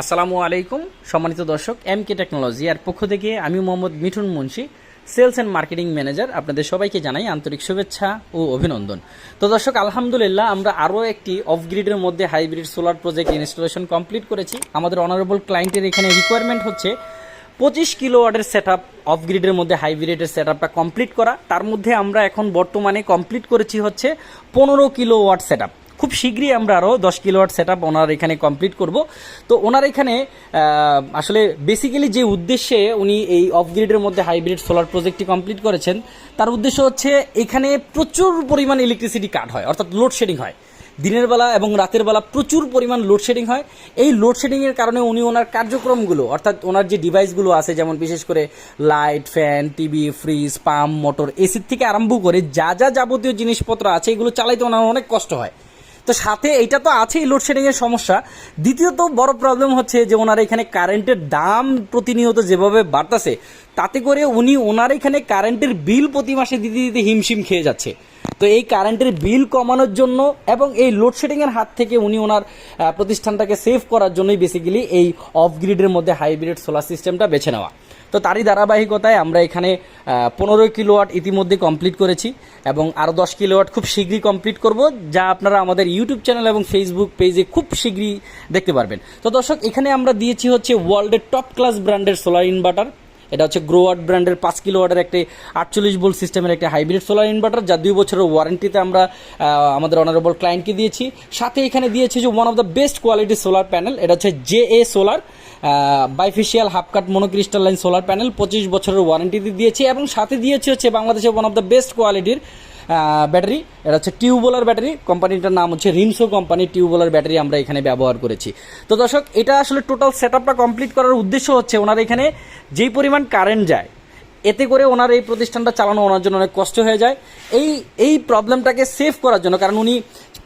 আসসালামু আলাইকুম, সম্মানিত দর্শক এম কে টেকনোলজি আর পক্ষ থেকে আমি Mohammad Mithun Munshi, sales and marketing manager, আপনাদের সবাইকে জানাই আন্তরিক শুভেচ্ছা ও অভিনন্দন। তো দর্শক, আলহামদুলিল্লাহ, আমরা আরও একটি অফ গ্রিডের মধ্যে hybrid solar project installation complete করেছি। আমাদের অনারেবল ক্লায়েন্টের এখানে রিকোয়ারমেন্ট হচ্ছে পঁচিশ কিলো ওয়াটের সেট আপ অফ গ্রিডের মধ্যে হাইব্রিডের সেট আপটা কমপ্লিট করা। তার মধ্যে আমরা এখন বর্তমানে কমপ্লিট করেছি হচ্ছে পনেরো কিলো ওয়াট সেট খুব শীঘ্রই আমরা আরও দশ কিলোওয়াট সেট আপ ওনার এখানে কমপ্লিট করব। তো ওনার এখানে আসলে বেসিক্যালি যে উদ্দেশ্যে উনি এই অফ গ্রিডের মধ্যে হাইব্রিড সোলার প্রজেক্টটি কমপ্লিট করেছেন, তার উদ্দেশ্য হচ্ছে এখানে প্রচুর পরিমাণ ইলেকট্রিসিটি কাট হয়, অর্থাৎ লোডশেডিং হয়। দিনের বেলা এবং রাতের বেলা প্রচুর পরিমাণ লোডশেডিং হয়। এই লোডশেডিংয়ের কারণে উনি ওনার কার্যক্রমগুলো, অর্থাৎ ওনার যে ডিভাইসগুলো আছে, যেমন বিশেষ করে light fan TV fridge pump motor এসির থেকে আরম্ভ করে যা যা যাবতীয় জিনিসপত্র আছে, এগুলো চালাইতে ওনার অনেক কষ্ট হয়। তো সাথে এটা তো আছেই লোডশেডিং এর সমস্যা। দ্বিতীয়ত বড় প্রবলেম হচ্ছে যে ওনার এখানে কারেন্টের দাম প্রতিনিয়ত যেভাবে বাড়তেছে, তাতে করে উনি ওনার এখানে কারেন্টের বিল প্রতি মাসে দিতে দিতে হিমশিম খেয়ে যাচ্ছে। তো এই কারেন্টের বিল কমানোর জন্য এবং এই লোডশেডিং এর হাত থেকে উনি ওনার প্রতিষ্ঠানটাকে সেভ করার জন্যই বেসিক্যালি এই অফ গ্রিডের মধ্যে হাইব্রিড সোলার সিস্টেমটা বেছে নেওয়া। তো তারই ধারাবাহিকতায় আমরা এখানে পনেরো কিলোওয়াট ইতিমধ্যে কমপ্লিট করেছি এবং আরও দশ কিলোওয়াট খুব শীঘ্রই কমপ্লিট করব, যা আপনারা আমাদের ইউটিউব চ্যানেল এবং ফেসবুক পেজে খুব শীঘ্রই দেখতে পারবেন। তো দর্শক, এখানে আমরা দিয়েছি হচ্ছে ওয়ার্ল্ডের টপ ক্লাস ব্র্যান্ডের সোলার ইনভার্টার এটা হচ্ছে গ্রোয়ার্ড ব্র্যান্ডের পাঁচ কিলো ওয়াটের একটি আটচল্লিশ ভোল্ট সিস্টেমের একটি হাইব্রিড সোলার ইনভার্টার যা দুই বছরের ওয়ারেন্টিতে আমরা আমাদের অনারেবল ক্লায়েন্টকে দিয়েছি। সাথে এখানে দিয়েছি যে one of the best quality solar panel এটা হচ্ছে J A solar bifacial half cut monocrystalline solar panel পঁচিশ বছরের ওয়ারেন্টিতে দিয়েছি। এবং সাথে দিয়েছি হচ্ছে বাংলাদেশের ওয়ান অফ দ্য বেস্ট কোয়ালিটির ব্যাটারি এটা হচ্ছে টিউবওয়েলার ব্যাটারি কোম্পানিটার নাম হচ্ছে রিনসো কোম্পানি টিউবওয়েলার ব্যাটারি আমরা এখানে ব্যবহার করেছি। তো দর্শক, এটা আসলে টোটাল সেট কমপ্লিট করার উদ্দেশ্য হচ্ছে ওনার এখানে যেই পরিমাণ কারেন্ট যায়, এতে করে ওনার এই প্রতিষ্ঠানটা চালানো ওনার জন্য অনেক কষ্ট হয়ে যায়। এই এই প্রবলেমটাকে সেভ করার জন্য, কারণ উনি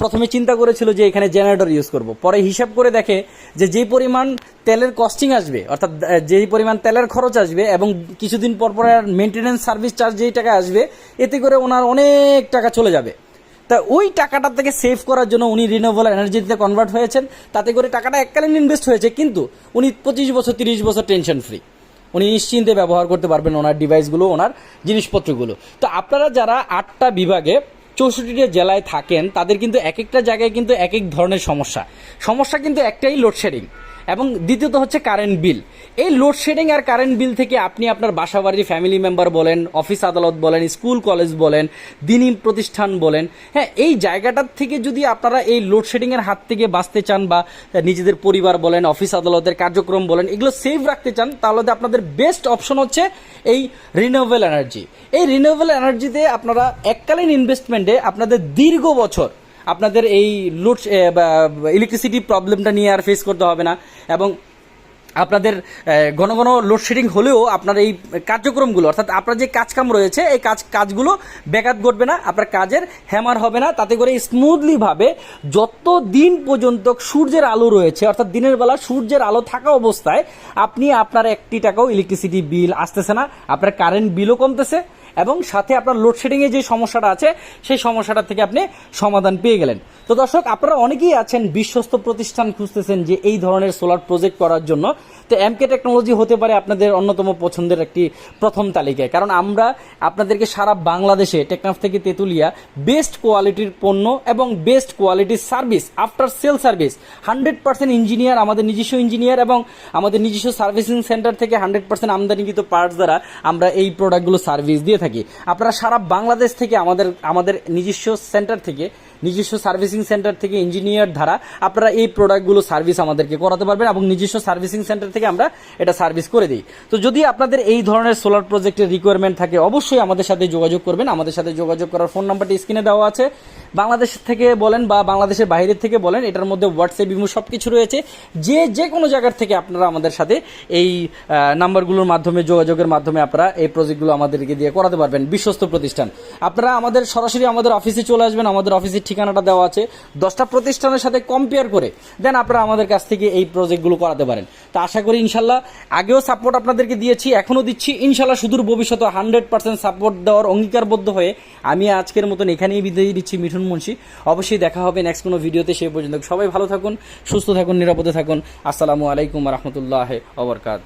প্রথমে চিন্তা করেছিল যে এখানে জেনারেটর ইউজ করব। পরে হিসাব করে দেখে যে যেই পরিমাণ তেলের কস্টিং আসবে, অর্থাৎ যেই পরিমাণ তেলের খরচ আসবে এবং কিছুদিন পর পর মেনটেন্যান্স সার্ভিস চার্জ যেই টাকা আসবে, এতে করে ওনার অনেক টাকা চলে যাবে। তা ওই টাকাটা থেকে সেভ করার জন্য উনি রিনিউয়েবল এনার্জিতে কনভার্ট হয়েছেন। তাতে করে টাকাটা এককালীন ইনভেস্ট হয়েছে, কিন্তু উনি পঁচিশ বছর, তিরিশ বছর টেনশন ফ্রি উনি নিশ্চিন্তে ব্যবহার করতে পারবেন ওনার ডিভাইসগুলো ওনার জিনিসপত্রগুলো। তো আপনারা যারা আটটা বিভাগে চৌষট্টিটা জেলায় থাকেন, তাদের কিন্তু এক একটা জায়গায় কিন্তু এক এক ধরনের সমস্যা। সমস্যা কিন্তু একটাই লোডশেডিং এবং দ্বিতীয়ত হচ্ছে কারেন্ট বিল এই লোডশেডিং আর কারেন্ট বিল থেকে আপনি আপনার বাসা বাড়ির ফ্যামিলি মেম্বার বলেন অফিস আদালত বলেন স্কুল কলেজ বলেন দিনী প্রতিষ্ঠান বলেন হ্যাঁ এই জায়গাটার থেকে যদি আপনারা এই লোডশেডিংয়ের হাত থেকে বাঁচতে চান বা নিজেদের পরিবার বলেন অফিস আদালতের কার্যক্রম বলেন, এগুলো সেভ রাখতে চান, তাহলে আপনাদের বেস্ট অপশন হচ্ছে এই রিনিউয়েবল এনার্জি এই রিনিউয়েবল এনার্জিতে আপনারা এককালীন ইনভেস্টমেন্টে আপনাদের দীর্ঘ বছর আপনাদের এই লোড ইলেকট্রিসিটি প্রবলেমটা নিয়ে আর ফেস করতে হবে না। এবং আপনাদের ঘন ঘন লোডশেডিং হলেও আপনার এই কার্যক্রমগুলো, অর্থাৎ আপনার যে কাজকাম রয়েছে, এই কাজ, কাজগুলো ব্যাঘাত ঘটবে না, আপনার কাজের হ্যামার হবে না, তাতে করে স্মুথলি ভাবে যত দিন পর্যন্ত সূর্যের আলো রয়েছে, অর্থাৎ দিনের বেলা সূর্যের আলো থাকা অবস্থায়, আপনি আপনার একটি টাকাও ইলেকট্রিসিটি বিল আসতেছে না, আপনার কারেন্ট বিলও কমতেছে এবং সাথে আপনার লোডশেডিং এর যে সমস্যাটা আছে, সেই সমস্যাটা থেকে আপনি সমাধান পেয়ে গেলেন। তো দর্শক, আপনারা অনেকেই আছেন, বিশ্বস্ত প্রতিষ্ঠান খুঁজতেছেন যে এই ধরনের সোলার প্রজেক্ট করার জন্য। তো এমকে টেকনোলজি হতে পারে আপনাদের অন্যতম পছন্দের একটি প্রথম তালিকায়। কারণ আমরা আপনাদেরকে সারা বাংলাদেশে, টেকনাফ থেকে তেতুলিয়া বেস্ট কোয়ালিটির পণ্য এবং বেস্ট কোয়ালিটির service after sale service hundred percent engineer আমাদের নিজস্ব ইঞ্জিনিয়ার এবং আমাদের নিজস্ব সার্ভিসিং সেন্টার থেকে হান্ড্রেড পার্সেন্ট আমদানিকৃত পার্টস দ্বারা আমরা এই প্রোডাক্টগুলো সার্ভিস দিয়ে থাকি। আপনারা সারা বাংলাদেশ থেকে আমাদের আমাদের নিজস্ব সেন্টার থেকে নিজস্ব সার্ভিসিং সেন্টার থেকে ইঞ্জিনিয়ার দ্বারা আপনারা এই প্রোডাক্টগুলো সার্ভিস আমাদেরকে করাতে পারবেন এবং নিজস্ব সার্ভিসিং সেন্টার থেকে আমরা এটা সার্ভিস করে দিই। তো যদি আপনাদের এই ধরনের সোলার প্রজেক্টের রিকোয়ারমেন্ট থাকে, অবশ্যই আমাদের সাথে যোগাযোগ করবেন। আমাদের সাথে যোগাযোগ করার ফোন নাম্বারটি স্ক্রিনে দেওয়া আছে। বাংলাদেশ থেকে বলেন বা বাংলাদেশের বাইরের থেকে বলেন, এটার মধ্যে হোয়াটসঅ্যাপ ইমো সব কিছু রয়েছে। যে যে কোনো জায়গার থেকে আপনারা আমাদের সাথে এই নাম্বারগুলোর মাধ্যমে, যোগাযোগের মাধ্যমে আপনারা এই প্রজেক্টগুলো আমাদেরকে দিয়ে করাতে পারবেন। বিশ্বস্ত প্রতিষ্ঠান। আপনারা আমাদের সরাসরি আমাদের অফিসে চলে আসবেন। আমাদের অফিসের ঠিকানাটা দেওয়া আছে। দশটা প্রতিষ্ঠানের সাথে কম্পেয়ার করে দেন আপনারা আমাদের কাছ থেকে এই প্রজেক্টগুলো করাতে পারেন। তা আশা করি ইনশাল্লাহ আগেও সাপোর্ট আপনাদেরকে দিয়েছি এখনও দিচ্ছি। ইনশাল্লাহ সুদূর ভবিষ্যতে হান্ড্রেড পার্সেন্ট সাপোর্ট দেওয়ার অঙ্গীকারবদ্ধ হয়ে আমি আজকের মতন এখানেই বিদায় দিচ্ছি মিঠুন মুন্সি। অবশ্যই দেখা হবে নেক্সট কোনো ভিডিওতে সেই পর্যন্ত সবাই ভালো থাকুন, সুস্থ থাকুন, নিরাপদে থাকুন। আসসালামু আলাইকুম রহমতুল্লাহ ওবরকাত